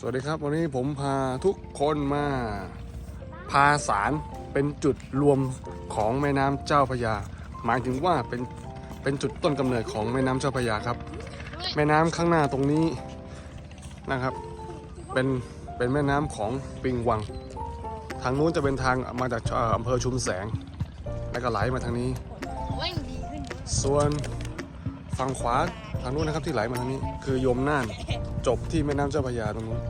สวัสดีครับ วันนี้ผมพาทุกคนมา พาสารเป็นจุดรวมของแม่น้ำเจ้าพระยา หมายถึงว่าเป็นเป็นจุดต้นกำเนิดของแม่น้ำเจ้าพระยาครับ แม่น้ำข้างหน้าตรงนี้นะครับ เป็นเป็นแม่น้ำของปิงวัง ทางนู้นจะเป็นทางมาจากอ่ออำเภอชุมแสง แล้วก็ไหลมาทางนี้ ส่วน ฝั่งขวาทางนู้นนะครับที่ไหลมาทางนี้ คือยมน่านจบที่แม่น้ำเจ้าพระยาตรงนู้น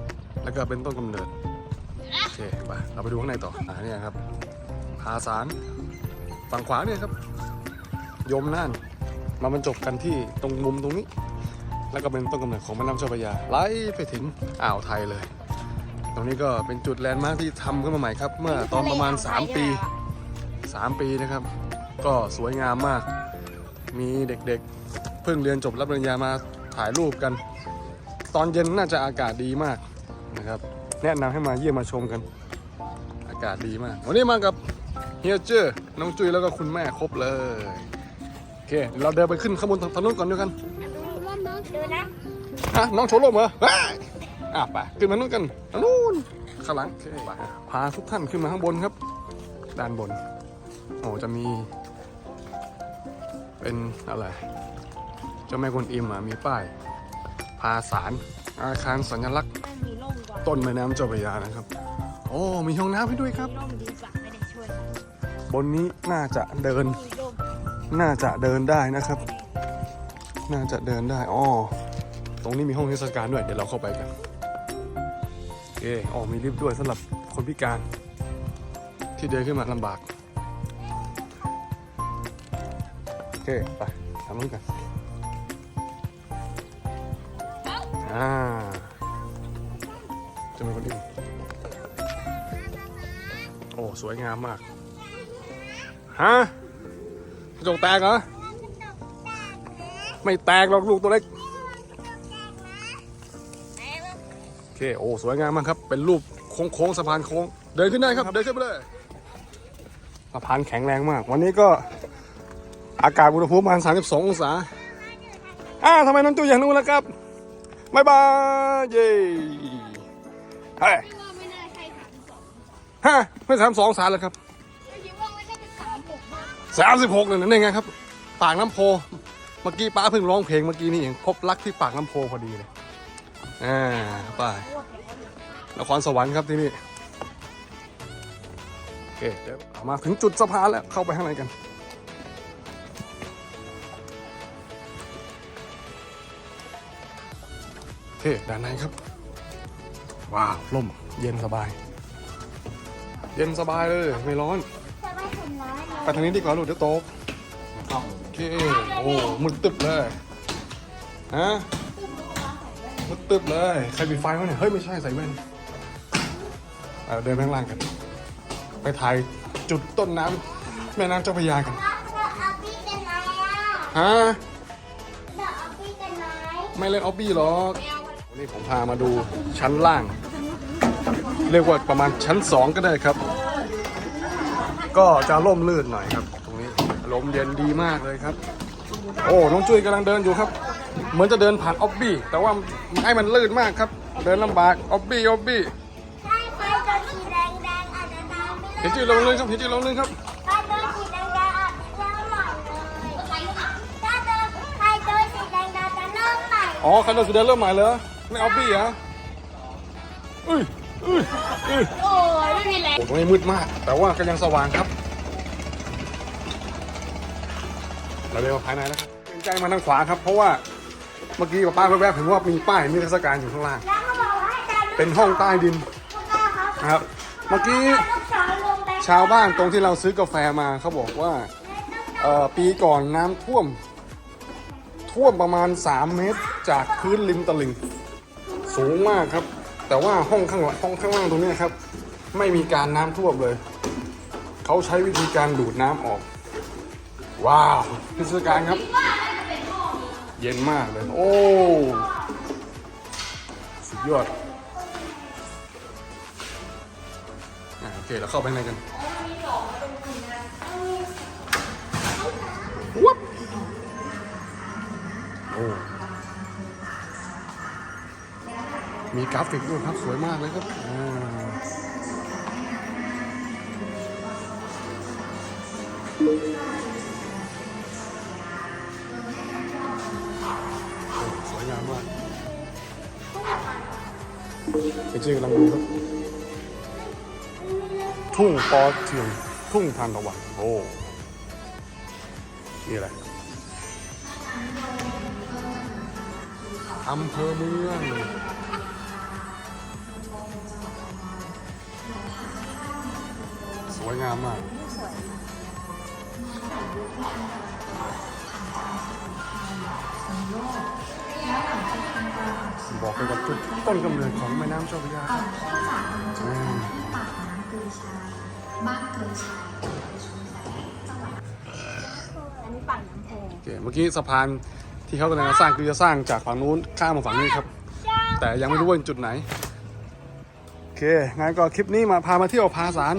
แล้วก็เป็นต้นกำเนิดโอเคไปเราไปดูข้างในต่ออ่าเนี่ยครับผาสารฝั่งขวาเนี่ยครับยมน่านมาบรรจบกันที่ตรงมุมตรงนี้ แล้วก็เป็นต้นกำเนิดของแม่น้ำเจ้าพระยาไหลไปถึงอ่าวไทยเลย ตรงนี้ก็เป็นจุดแลนด์มาร์คที่ทำขึ้นมาใหม่ครับ เมื่อตอนประมาณ 3 ปี 3 ปีนะครับ ก็สวยงามมาก มีเด็กๆ พิ่งเรียนจบรับปริญญามาถ่ายรูปกัน ตอนเย็นน่าจะอากาศดีมากนะครับ แนะนำให้มาเยี่ยมมาชมกัน อากาศดีมาก วันนี้มากับเฮียเจอร์น้องจุ้ยแล้วก็คุณแม่ครบเลยโอเคเดี๋ยวเราเดินไปขึ้นข้างบนทางนู้นก่อนด้วยกันว่าน้องดูนะฮะน้องโชว์ร่มเหรอเฮ้ยอะไปขึ้นมานู้นกันทางนู้นข้างหลังโอเคไปพาทุกท่านขึ้นมาข้างบนครับ ด้านบนโอ้จะมี เป็นอะไร เจ้าแม่กวนอิมมีป้ายพาสารอาคารสัญลักษณ์ มีร่มกว่าต้นแม่น้ำเจ้าพระยานะครับ โอ้มีห้องน้ำให้ด้วยครับร่มดีกว่าไม่ได้ช่วยบนนี้น่าจะเดิน มีร่มน่าจะเดินได้นะครับ น่าจะเดินได้อ๋อตรงนี้มีห้องเทศกาลด้วย เดี๋ยวเราเข้าไปกันโอเคอ๋อมีลิฟต์ด้วยสำหรับคนพิการ ที่เดินขึ้นมาลำบาก โอเค ไปทำนู้นกัน อ่าจะมีคนอื่นโอ้ สวยงามมาก ฮะกระจกแตกเหรอ ไม่แตกหรอกลูกตัวเล็ก โอเค โอ้ สวยงามมากครับ เป็นรูปโค้งๆสะพานโค้ง เดินขึ้นได้ครับ เดินขึ้นไปเลย สะพานแข็งแรงมาก วันนี้ก็อากาศอุณหภูมิประมาณ32 องศา อ้าทำไมน้องจูอย่างนู้นล่ะครับ บายบายเย้เฮ้ยไม่ว่าไม่น่าใช่สามสองฮะไม่สามสององศาแล้วครับไม่คิดว่าไม่ใช่เป็นสามหกบ้างสามสิบหกเลยนั่นไงครับ ปากน้ำโพ เมื่อกี้ป้าเพิ่งร้องเพลงเมื่อกี้นี่เองพบรักที่ปากน้ำโพพอดีเลยอ่าไป้านครสวรรค์ครับที่นี่โอเคเดี๋ยวมาถึงจุดสะพานแล้วเข้าไปข้างในกัน เคด้านในครับ ว้าวล่มเย็นสบาย เย็นสบายเลย ไม่ร้อนจะไม่ทำร้ายเราไปทางนี้ดีกว่าลูกเดี๋ยวตกโอเคโอ้มืดตึบเลยฮะมืดตึบเลยใครปิดไฟวะเนี่ยเฮ้ยไม่ใช่ใส่แว่นเอาเดินไปข้างล่างกัน ไปถ่ายจุดต้นน้ำแม่น้ำเจ้าพระยากันเราเอาพี่กันไหมอะฮะเราเอาพี่กันไหมไม่เล่นออบบี้หรอกวั นนี้ผมพามาดูชั้นล่าง เรียกว่าประมาณชั้นสองก็ได้ครับ ก็จะร่มลื่นหน่อยครับ ตรงนี้ลมเย็นดีมากเลยครับ โอ้น้องจุ้ยกำลังเดินอยู่ครับ เหมือนจะเดินผ่านออบบี้แต่ว่าให้มันลื่นมากครับ เดินลำบากออบบี้ออบบี้ใช่ไฟตัวสีแดงแดงๆอาจจะตามไม่เห็นได้จุ้ยลงเลยครับเห็นจุ้ยลงเลยครับไฟตัวสีแดงแดงๆอาจจะเริ่มใหม่เลยถ้าตัวไฟตัวสีแดงแดงๆจะเริ่มใหม่อ๋อคันเดินสุดเดินเริ่มใหม่เลย ไม่ออบบี้เหรออุ้ยอุ้ยอุ้ยโอ้ยไม่มีแรงโอ้ตรงนี้มืดมาก แต่ว่าก็ยังสว่างครับ เราเดินมาภายในแล้วครับเป็นใจมาทางขวาครับ เพราะว่าเมื่อกี้ป้าแวบๆเห็นว่ามีป้ายมีเทศกาลอยู่ข้างล่าง แล้วเขาบอกว่าให้ตามลูกเป็นห้องใต้ดินค้าครับนะครับ เมื่อกี้ลูกศรลงไปชาวบ้านตรงที่เราซื้อกาแฟมาเขาบอกว่า เอ่อปีก่อนน้ำท่วม ท่วมประมาณ 3 เมตร จากพื้นริมตลิ่ง สูงมากครับ แต่ว่าห้องข้างหลังห้องข้างล่างตรงเนี้ยครับ ไม่มีการน้ำท่วมเลย เขาใช้วิธีการดูดน้ำออก ว้าวพิศการครับ เย็นมากเลย โอ้สุดยอดอะโอเค เราเข้าไปข้างในกันวับโอ้ มีกราฟิกด้วยครับสวยมากเลยครับสวยงามมากไปเจอกำลังดูครับ ทุ่งปอเทืองทุ่งทานตะวันโอ้นี่อะไรอำเภอเมือง สวยงามมาก บอกไปกับจุดต้นกำเนิดของแม่น้ำเจ้าพระยาครับอืมปากน้ำเกยชาย บ้านเกยชายอันนี้ปั่นน้ำโพโอเคเมื่อกี้สะพานที่เขากำลังจะสร้างคือจะสร้างจากฝั่งนู้นข้ามมาฝั่งนี้ครับ แต่ยังไม่รู้ว่าจุดไหน โอเคงั้นก็คลิปนี้มาพามาเที่ยวพาสาร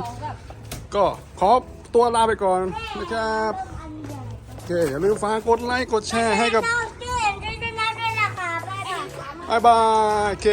ก็ขอตัวลาไปก่อนนะครับอันใหญ่โอเคอย่าลืมฝากกดไลค์กดแชร์ให้กับเราชื่อเอ็นด้วยนะด้วยนะคะบ๊ายบายบายบายโอเค